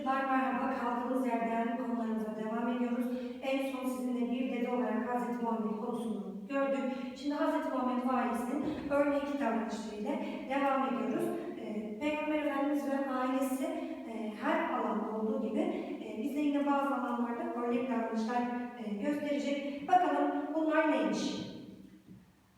Çocuklar merhaba, kaldığımız yerden konularımıza devam ediyoruz. En son sizinle bir dede olarak Hz. Muhammed konusunu gördük. Şimdi Hz. Muhammed ailesinin örnek davranışlarıyla devam ediyoruz. Ee, Peygamber Efendimiz ve ailesi e, her alanda olduğu gibi e, bize yine bazı alanlarda örnek davranışlar e, gösterecek. Bakalım bunlar neymiş?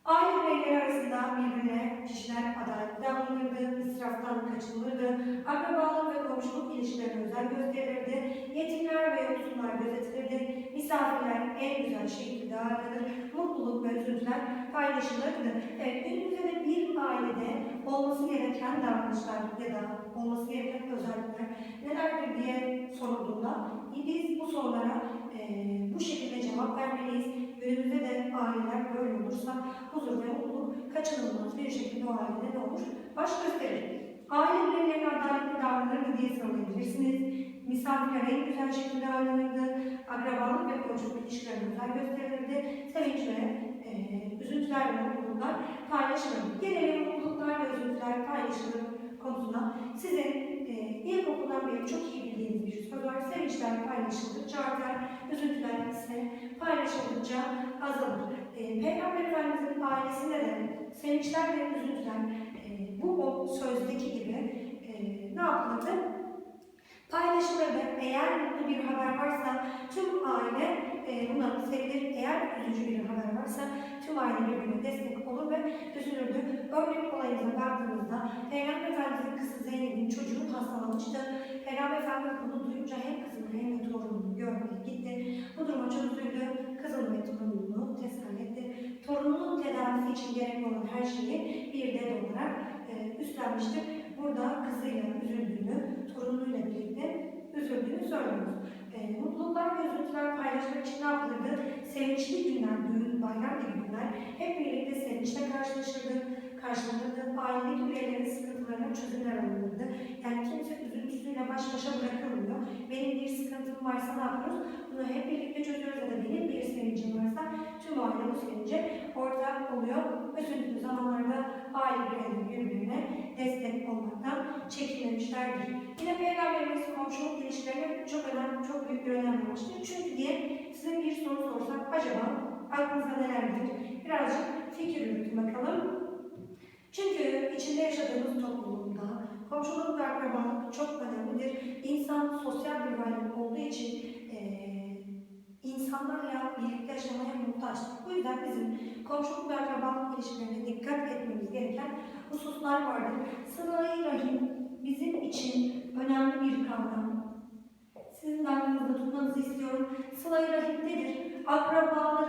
Aile bireyleri arasında birbirine kişiler adaletli davranılırdı, israftan kaçınılırdı, akrabalık ve komşuluk ilişkilerine özen gösterilirdi, yetimler ve yoksullar gözetilirdi, misafirler en güzel şekilde ağırlanır, mutluluk ve üzüntüler paylaşılırdı. Evet, günümüzde de bir ailede olması gereken davranışlar ya da olması gereken özellikler nelerdir diye sorulduğunda biz bu sorulara eee, bu şekilde cevap vermeliyiz. Günümüzde de aileler böyle olursa huzur ve mutluluk kaçınılmaz bir şekilde o ailede ne olur? Baş gösterir. Aile bireylerine adaletli davranırdı diye sorabilirsiniz. Misafirler en güzel şekilde ağırlanırdı. Akrabalık ve komşuluk ilişkilerine özen gösterilirdi. Sevinç ve e, üzüntüler ve mutluluklar paylaşılırdı. Genel mutluluklar ve üzüntüler paylaşılır konusunda sizin e, ilkokuldan beri çok iyi bildiğiniz bir söz var. Sevinçler paylaşıldıkça artar, üzüntüler ise paylaşıldıkça azalır. E, Peygamber Efendimiz'in ailesinde de sevinçler ve üzüntüler e, bu o sözdeki gibi e, ne yapılırdı? Paylaşılırdı. Eğer mutlu bir haber varsa tüm aile e, buna sevinir. Eğer üzücü bir haber varsa tüm aile birbirine destek olur ve üzülürdü. Örnek olayımıza baktığımızda Peygamber Efendimiz'in kızı Zeynep'in çocuğu hastalanmıştı. Peygamber Efendimiz bunu duyunca hem kızını hem de torununu görmeye gitti. Bu duruma çok üzüldü. Kızını ve torununu teselli etti. Torununun tedavisi için gerekli olan her şeyi bir dede olarak e, üstlenmiştir. Burada kızıyla üzüldüğünü, torunuyla birlikte üzüldüğünü söylüyoruz. E, mutluluklar ve üzüntüler paylaşmak için ne yapılırdı? Sevinçli günler, düğün, bayram gibi günler hep birlikte sevinçle karşılaşırdı, karşılanırdı. Ailedeki bireylerin sıkıntılarına çözümler alınırdı. Yani kimse üzüntüsüyle baş başa bırakılmıyor. Benim bir sıkıntım varsa ne yapıyoruz? Bunu hep birlikte çözüyoruz ya da benim bir sevincim varsa tüm aile bu sevince ortak oluyor. Üzüntülü zamanlarda aile bireyleri birbirine destek olmaktan çekinmemişlerdir. Yine Peygamberimiz komşuluk ilişkilerine çok önemli, çok büyük bir önem vermiştir. Çünkü diye size bir soru sorsak acaba aklınıza nelerdir? Birazcık fikir yürütün bakalım. Çünkü içinde yaşadığımız toplumda komşuluk ve akrabalık çok önemlidir. İnsan sosyal bir varlık olduğu için eee insanlarla birlikte yaşamaya muhtaçtır. Bu yüzden bizim komşuluk ve akrabalık ilişkilerine dikkat etmemiz gereken hususlar vardır. Sıla-i Rahim bizim için önemli bir kavram. Sizin de aklınızda tutmanızı istiyorum. Sıla-i Rahim nedir? Etmektir.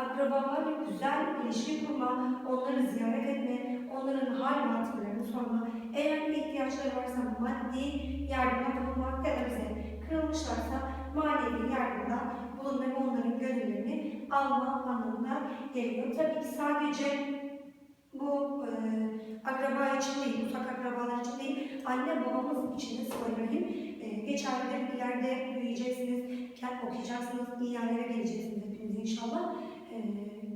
Akrabalarla güzel ilişki kurma, onları ziyaret etme, onların hal ve hatırlarını sorma. Eğer bir ihtiyaçları varsa maddi yardımda bulunmak ya da bize kırılmışlarsa manevi yardımda bulunmak onların gönüllerini alma anlamına geliyor. Tabii ki sadece bu e, akraba için değil, uzak akrabalar için değil, anne babamız için de söyleyeyim. E, geçerlidir, ileride büyüyeceksiniz, okuyacaksınız, iyi yerlere geleceksiniz hepiniz inşallah. E,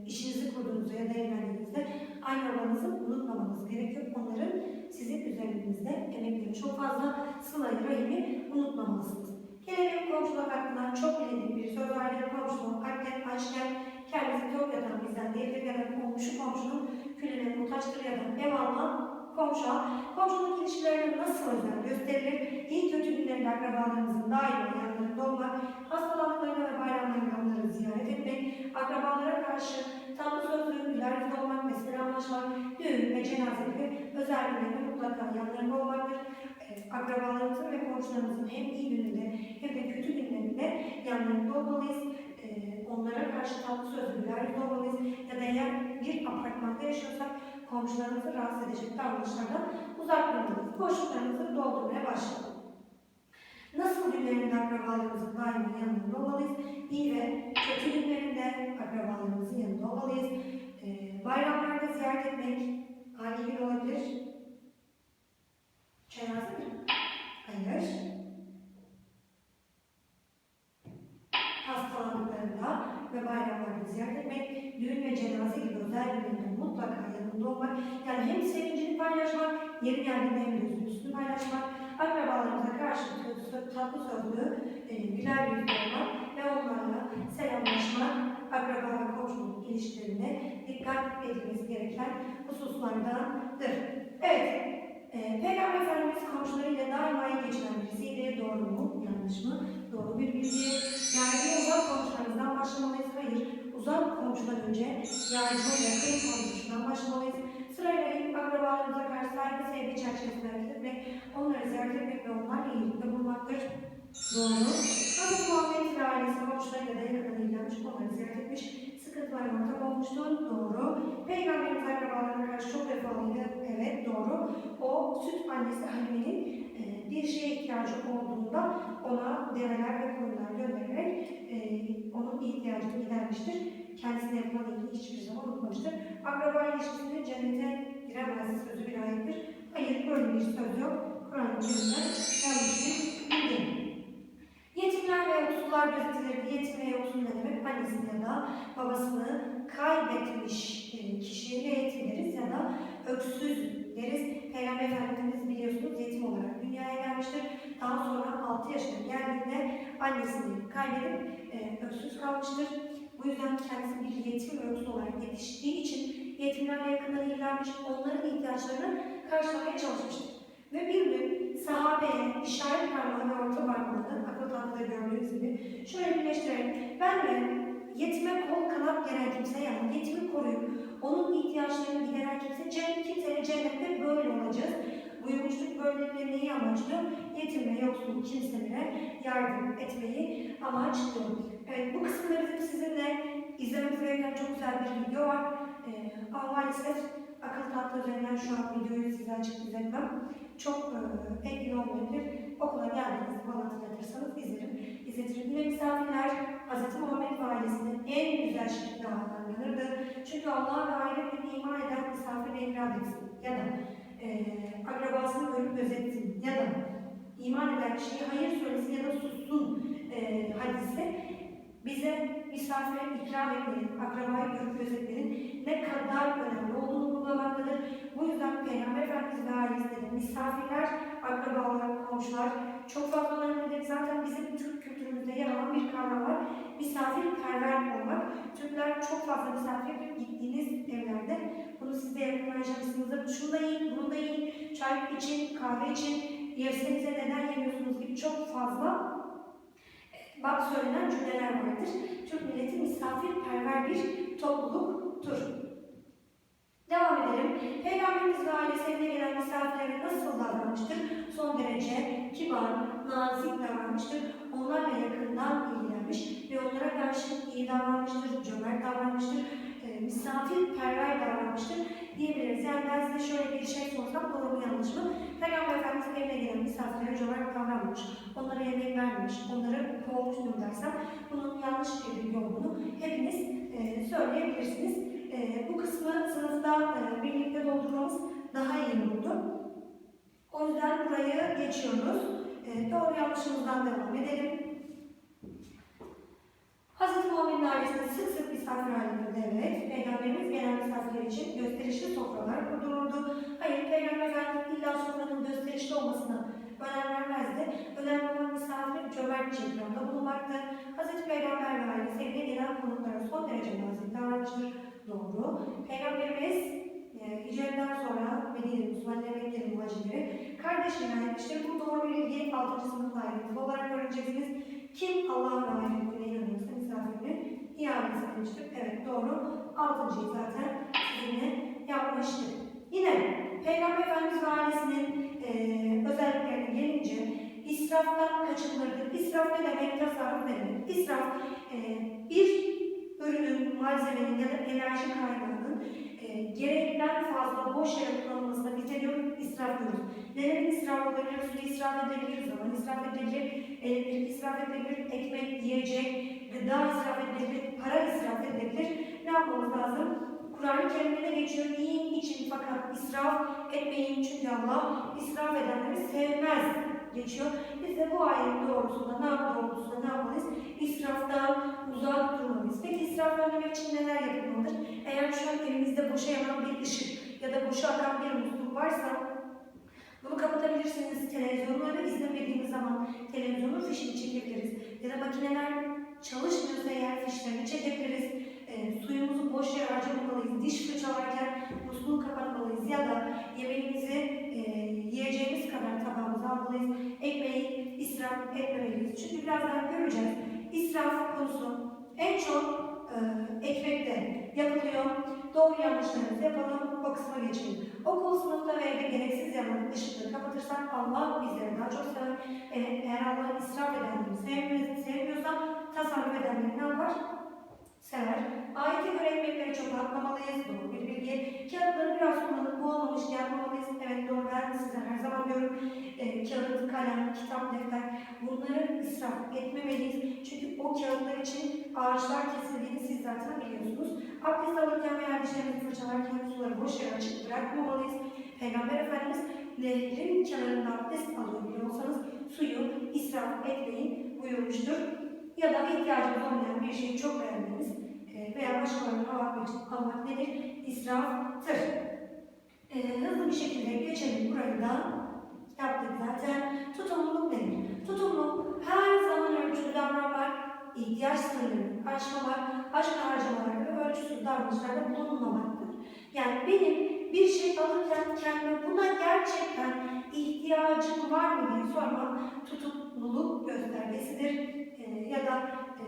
işinizi kurduğunuzda ya da evlendiğinizde anne babanızı unutmamanız gerekiyor. Onların sizin üzerinizde emekleri çok fazla sıla-i rahimi unutmamalısınız. Gelelim komşuluk hakkında çok bilindik bir söz vardır. Komşuluk kalpten açken kendisi tok yatan bizden değildir ya da komşu komşunun külüne muhtaçtır ya da eyvallah komşuğa. Komşuluk ilişkilerine nasıl özen gösterilir? İyi kötü günlerinde akrabalarımızın daima yanlarında olmak, hastalıklarına ve bayramlarında onları ziyaret etmek, akrabalara karşı tatlı sözlü, güler yüzlü olmak ve selamlaşmak, düğün ve cenaze gibi özel günlerde mutlaka yanlarında olmaktır. E, akrabalarımızın ve komşularımızın hem iyi gününde hem de kötü günlerinde yanlarında olmalıyız. E, onlara karşı tatlı sözlü, güler olmalıyız. Ya da eğer bir apartmanda yaşıyorsak komşularımızı rahatsız edecek davranışlardan uzak durmalıyız. Boşluklarımızı doldurmaya başlayalım. Nasıl günlerinde akrabalarımızın daima yanında olmalıyız? İyi ve kötü günlerinde akrabalarımızın yanında olmalıyız. Ee, bayramlarda ziyaret etmek hangi gün olabilir? Cenaze mi? Hayır. Hastalandıklarında ve bayramlarda ziyaret etmek, düğün ve cenaze gibi özel günlerinde mutlaka yanında olmak, yani hem sevincini paylaşmak, yeri geldiğinde hem üzüntüsünü paylaşmak, akrabalarımıza karşı tatlı sözlü, e, güler yüzlü olmak ve onlarla selamlaşmak, akraba komşuluk ilişkilerine dikkat edilmesi gereken hususlardandır. Evet, e, Peygamber Efendimiz komşularıyla daima iyi geçinen birisiydi. Doğru mu? Yanlış mı? Doğru bir bilgi. Yani uzak komşularımızdan başlamalıyız. Hayır, uzak komşudan önce yardıma yakın komşudan başlamalıyız. İlk akrabalarımıza karşı saygı sevgi çerçevesinde hareket onları ziyaret etmek ve onlarla iyilikte bulunmaktır. Doğru. Hazreti Muhammed ve ailesi komşularıyla da yakından ilgilenmiş, onları ziyaret etmiş, sıkıntılar ortak olmuştur. Doğru. Peygamberimiz akrabalarına karşı çok vefalıydı. Evet, doğru. O süt annesi Halime'nin e, bir şeye ihtiyacı olduğunda ona develer ve koyunlar göndererek e, onun ihtiyacını gidermiştir. Kendisine yapılan iyiliği hiçbir zaman unutmamıştır. Akraba ilişkisinde cennete giremez sözü bir ayettir. Hayır, böyle bir söz yok. Kur'an-ı Kerim'de yanlış bir. Yetimler ve yoksullar gözetilirdi. Yetim ve yoksul ne demek? Annesini ya da babasını kaybetmiş e, kişiye yetim ya da öksüz deriz. Peygamber Efendimiz biliyorsunuz yetim olarak dünyaya gelmiştir. Daha sonra 6 yaşına geldiğinde annesini kaybedip e, öksüz kalmıştır. Bu yüzden kendisi bir yetim öksüz olarak yetiştiği için yetimlerle yakından ilgilenmiş, onların ihtiyaçlarını karşılamaya çalışmıştır. Ve bir gün sahabeye işaret parmağı ve orta parmağını akıl tahtada gördüğünüz gibi şöyle birleştirelim. Ben de yetime kol kanat gelen kimse yani yetimi koruyup onun ihtiyaçlarını gideren kimse cennet, kimseyle cennette böyle olacağız. Buyurmuştuk böylelikle neyi amaçlıyor? Yetim ve yoksul kimselere yardım etmeyi amaçlıyor. Evet bu kısımda bizim sizinle izlememiz gereken çok güzel bir video var. Ee, ama maalesef akıl tatlı üzerinden şu an videoyu size açık izletmem. Çok e, etkili olmayabilir. Okula geldiğinizde bana hatırlatırsanız izlerim. İzletirim. Yine misafirler Hz. Muhammed ve ailesinin en güzel şekilde ağırlanırdı. Çünkü Allah'a ve ahiretine iman eden misafirle ikram etsin. Ya da e, akrabasını görüp gözetsin. Ya da iman eden kişiye hayır söylesin ya da sussun e, hadisi bize misafire ikram etmenin, akrabayı görüp gözetmenin ne kadar önemli olduğunu vurgulamaktadır. Bu yüzden Peygamber Efendimiz ve ailesinin misafirler, akrabalar, komşular çok fazla önemlidir. Zaten bizim Türk kültürümüzde yer alan bir kavram var. Misafirperver olmak. Türkler çok fazla misafir. Gittiğiniz evlerde bunu siz de yakından yaşamışsınızdır. Şunu da yiyin, bunu da yiyin, çay için, kahve için, yersenize neden yemiyorsunuz gibi çok fazla bak söylenen cümleler vardır. Türk milleti misafirperver bir topluluktur. Devam edelim. Peygamberimiz ve ailesi evine gelen misafirlere davranmıştır? Son derece kibar, nazik davranmıştır. Onlarla yakından ilgilenmiş ve onlara karşı iyi davranmıştır, cömert davranmıştır, e, misafirperver davranmıştır diyebiliriz. Yani ben size şöyle bir şey sorsam doğru mu yanlış mı? Peygamber Efendimiz evine gelen misafirlere cömert davranmış, onlara yemek vermemiş, onları kovmuş mu dersem bunun yanlış bir olduğunu hepiniz e, söyleyebilirsiniz. E, bu kısmı sınıfta e, birlikte doldurmamız daha iyi oldu. O yüzden burayı geçiyoruz. E, doğru yanlışımızdan devam edelim. Hazreti Muhammed'in ailesinde sık sık misafir halinde evet. Peygamberimiz gelen misafirler için gösterişli sofralar kurdururdu. Hayır, Peygamber Efendimiz illa sofranın gösterişli olmasına önem vermezdi. Önemli olan misafir cömertçe ikramda bulunmaktı. Hazreti Peygamber ve ailesi evine gelen konuklara son derece nazik davranıştır. Doğru. Peygamberimiz e, hicretten sonra Medine Müslümanları Mekkeli muhacirleri kardeş ilan etmiştir. Bu doğru bilgi 6. sınıf ayrıntılı olarak öğreneceksiniz. Kim ahiret gününe inanıyorsa misafirini iade etmiştir. Evet doğru. 6.yı zaten sizinle yapmıştık. Yine Peygamber Efendimiz ailesinin e, özelliklerine gelince israftan kaçınılırdı. İsraf ne demek? Tasarruf ne demek? İsraf e, bir ürünün, malzemenin ya da enerji kaynağının e, gerekten fazla boş yere kullanılmasına biz ne diyoruz? İsraf diyoruz. Nelerin israf edebilir? Su israf edebilir, zaman israf edebilir, elektrik israf edebilir, ekmek, yiyecek, gıda israf edebilir, para israf edebilir. Ne yapmamız lazım? Kur'an-ı Kerim'de geçiyor. Yiyin için fakat israf etmeyin çünkü Allah israf edenleri sevmez geçiyor. Biz de bu ayetin doğrusunda ne doğrultusunda ne yapmalıyız? İsraftan uzak durmalıyız. Peki israf önlemek için neler yapılmalıdır? Boşa yanan bir ışık ya da boşa akan bir musluk varsa bunu kapat kapatabilirsiniz. Televizyonları izlemediğiniz zaman televizyonun fişini çekebiliriz. Ya da makineler çalışmıyorsa eğer fişlerini çekebiliriz. E, suyumuzu boş yere harcamamalıyız. Diş fırçalarken musluğu kapatmalıyız. Ya da yemeğimizi e, yiyeceğimiz kadar tabağımıza almalıyız. Ekmeği israf etmemeliyiz. Çünkü birazdan göreceğiz. İsraf konusu en çok e, ekmekte yapılıyor. Doğru yanlışlarımızı yapalım, o kısma geçelim. Okul, sınıfta ve evde gereksiz yanan ışıkları kapatırsak Allah bizleri daha çok sever. E, eğer Allah israf edenleri sevmiyor, sevmiyorsa tasarruf edenleri ne yapar? Sever. Ayete göre çok atmamalıyız. Doğru bir bilgi. Kağıtları biraz kullanıp bu olmamış yapmamalıyız. Evet doğru ben size her zaman diyorum. E, kağıt, kalem, kitap, defter bunları israf etmemeliyiz. Çünkü o kağıtlar için ağaçlar kesildiğini siz zaten biliyorsunuz. Abdest alırken veya dişlerimizi fırçalarken suları boş yere açık bırakmamalıyız. Peygamber Efendimiz nehrin kenarında abdest olsanız suyu israf etmeyin buyurmuştur. Ya da ihtiyacımız olmayan bir şeyi çok beğendiğiniz e, veya başkalarına almak almak nedir? İsraftır. E, hızlı bir şekilde geçelim burayı da yaptık zaten. Tutumluluk nedir? Tutumluluk her zaman ölçülü davranmak, ihtiyaç sınırlarını aşmamak, başka harcamalarda ve ölçüsüz davranışlarda bulunmamaktır. Yani benim bir şey alırken kendime buna gerçekten ihtiyacım var mı diye sormam tutumluluk göstergesidir. Ee, ya da e,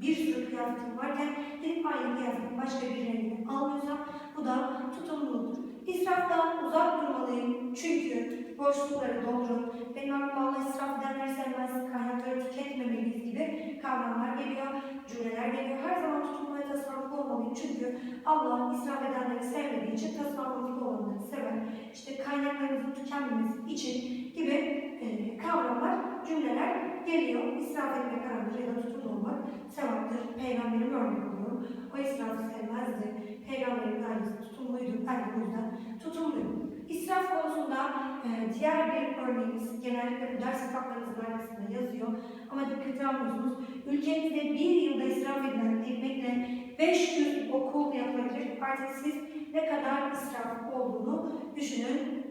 bir sürü kıyafetim varken gidip aynı kıyafetin başka bir rengini almıyorsam bu da tutumluluktur. İsraftan uzak durmalıyım çünkü boşlukları doldurun. Benim aklıma Allah israf edenleri sevmez, kaynakları tüketmemeliyiz gibi kavramlar geliyor, cümleler geliyor. Her zaman tutumlu tasarruflu olmalıyım çünkü Allah israf edenleri sevmediği için tasarruflu olanları sever. İşte kaynaklarımızın tükenmemesi için gibi e, kavramlar, cümleler geliyor. İsraf etmek haramdır ya da tutumlu olmak sevaptır. Peygamberim örnek alıyorum. O israfı sevmezdi. Peygamberin ailesi tutumluydu. Ben de bu yüzden tutumluyum. İsraf konusunda e, diğer bir örneğimiz genellikle bu ders kitaplarımızın arkasında yazıyor. Ama dikkate almıyorsunuz. Ülkemizde bir yılda israf edilen ekmekle 500 okul yapılabilir. Artık siz ne kadar israf olduğunu düşünün.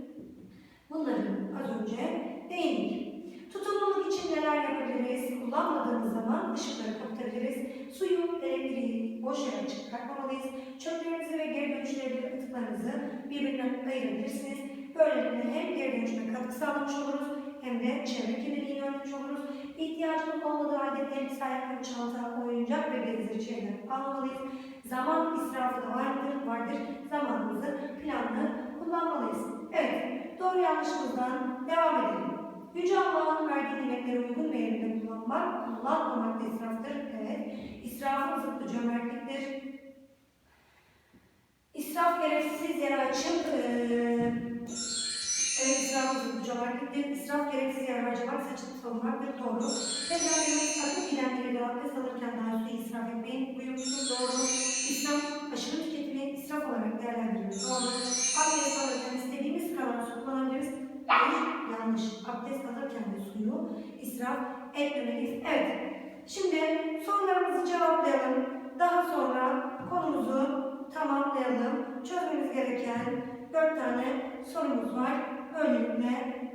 Bunları az önce değindik. Tutumluluk için neler yapabiliriz? Kullanmadığımız zaman ışıkları kapatabiliriz. Suyu, elektriği boş yere açık bırakmamalıyız. Çöplerinizi ve geri atıklarınızı birbirinden ayırabilirsiniz. Böylelikle hem geri dönüşüme katkı sağlamış oluruz hem de çevre kirliliğini önlemiş oluruz. İhtiyacımız olmadığı halde elbise, ayakkabı, çanta, oyuncak ve benzeri şeyler almalıyız. Zaman israfı da vardır, vardır. Zamanımızı planlı kullanmalıyız. Evet, doğru yanlışımızdan devam edelim. Yüce Allah'ın verdiği nimetleri uygun bir yerinde kullanmak, kullanmamak da israftır. Evet. İsrafın zıttı cömertliktir. İsraf gereksiz yere açıp eee Evet, zıttı cömertliktir. İsraf gereksiz yere harcamak, saçıp savunmaktır. Doğru. Peygamberimiz akıp giden bir abdest alırken daha suyu israf etmeyin. Buyurmuştur. Doğru. İsraf aşırı tüketimi israf olarak değerlendirilir. Doğru. Abdest alırken istediğimiz kadar su kullanabiliriz. Yanlış. Abdest alırken de suyu israf etmemeliyiz. Evet. Sorumuz var. Böylelikle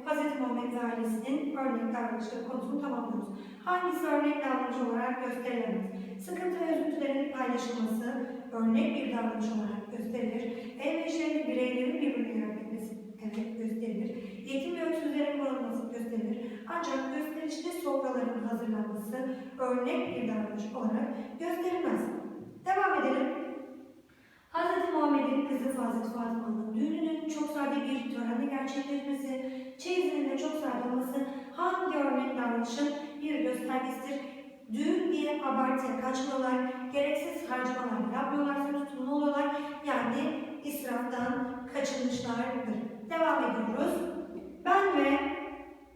Hz. Muhammed ailesinin örnek davranışları konusunu tamamlıyoruz. Hangisi örnek davranış olarak gösterilemez? Sıkıntı ve üzüntülerin paylaşılması örnek bir davranış olarak gösterilir. El ve işlerinde bireylerin birbirine yardım etmesi evet gösterilir. Yetim ve öksüzlerin korunması gösterilir. Ancak gösterişli sofraların hazırlanması örnek bir davranış olarak gösterilmez. Devam edelim. Hz. Muhammed'in kızı Hazreti Fatıma'nın düğününün çok sade bir törenle gerçekleşmesi, çeyizinin de çok sade olması hangi örnek davranışın bir göstergesidir? Düğün diye abartıya kaçmıyorlar, gereksiz harcamalar yapmıyorlar, tutumlu oluyorlar. Yani israftan kaçınmışlardır. Devam ediyoruz. Ben ve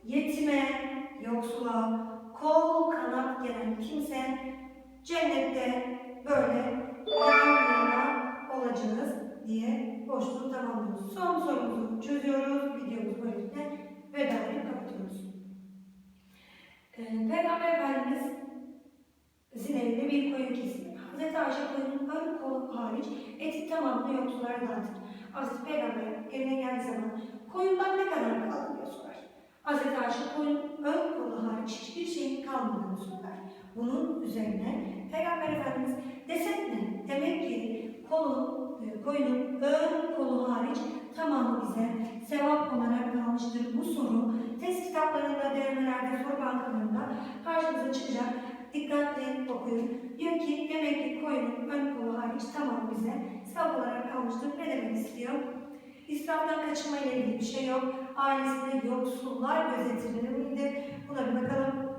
yetime, yoksula, kol kanat gelen kimse cennette böyle yan yana olacağız diye boşluğu tamamlıyoruz. Son sorumuzu çözüyoruz. Videomuzu böylelikle veda edip kapatıyoruz. Ee, Peygamber Efendimiz evinde bir koyun kesildi. Hazreti Ayşe koyunun ön kolu hariç eti tamamını yoksullara dağıtır. Hazreti Peygamber evine geldiği zaman koyundan ne kadar kaldı diye Hazreti Ayşe koyun ön kolu hariç hiçbir şeyin kalmadığını söyler. Bunun üzerine Peygamber Efendimiz desek ne? Demek ki kolu, e, koyunun ön kolu hariç tamamı bize sevap olarak kalmıştır. Bu soru test kitaplarında, denemelerde, soru bankalarında karşınıza çıkacak. Dikkatli okuyun. Diyor ki demek ki koyunun ön kolu tamamı bize sevap olarak kalmıştır. Ne demek istiyor? İsraftan kaçınma ile ilgili bir şey yok. Ailesinde yoksullar gözetilir miydi? Buna bir bakalım.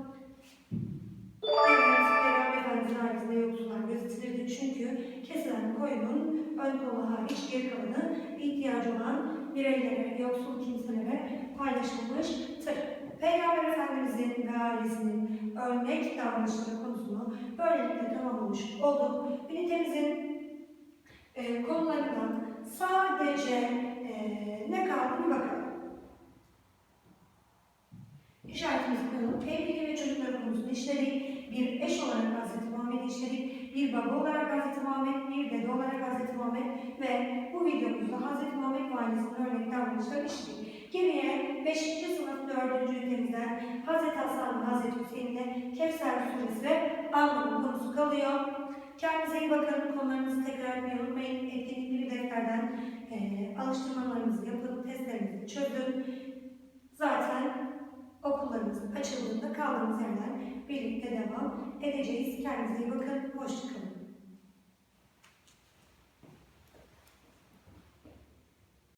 Evet, Peygamber Efendimiz'in ailesinde yoksullar gözetilirdi. Çünkü kesilen koyunun ön kolu hariç geri kalanı ihtiyacı olan bireylere, yoksul kimselere paylaşılmıştır. Peygamber Efendimiz'in ve ailesinin örnek davranışları konusunu böylelikle tamamlamış olduk. Ünitemizin e, konularından sadece e, ne kaldı bir bakalım. İşaretimizi koyalım. Evliliği ve çocukları konusunu işledik. Bir eş olarak Hz. Muhammed'i işledik. Bir baba olarak Hz. Muhammed, bir dede olarak Hz. Muhammed ve bu videomuzda Hz. Muhammed ve ailesinin örnek davranışları işledik. Geriye 5. sınıf 4. ünitemizden Hz. Hasan ve Hz. Hüseyin'le Kevser suresi ve anlamı konusu kalıyor. Kendinize iyi bakın. Konularınızı tekrar unutmayın. Etkinlikli bir defterden eee alıştırmalarınızı yapın, testlerinizi çözün. Zaten okullarımız açıldığında kaldığımız yerden birlikte devam edeceğiz. Kendinize iyi bakın. Hoşçakalın.